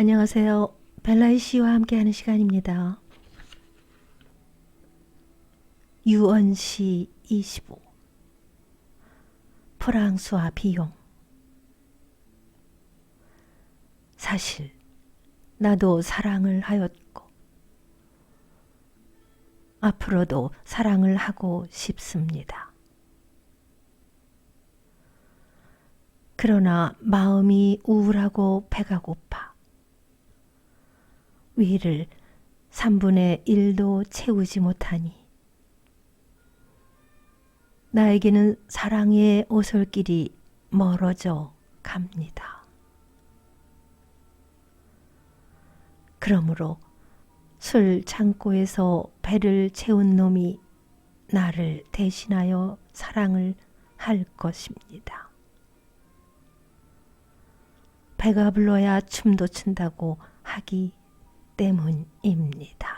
안녕하세요. 벨라이 씨와 함께하는 시간입니다. 유언시 25 프랑스와 비용 사실 나도 사랑을 하였고 앞으로도 사랑을 하고 싶습니다. 그러나 마음이 우울하고 배가 고파 위를 3분의 1도 채우지 못하니 나에게는 사랑의 오솔길이 멀어져 갑니다. 그러므로 술 창고에서 배를 채운 놈이 나를 대신하여 사랑을 할 것입니다. 배가 불러야 춤도 춘다고 하기 때문입니다.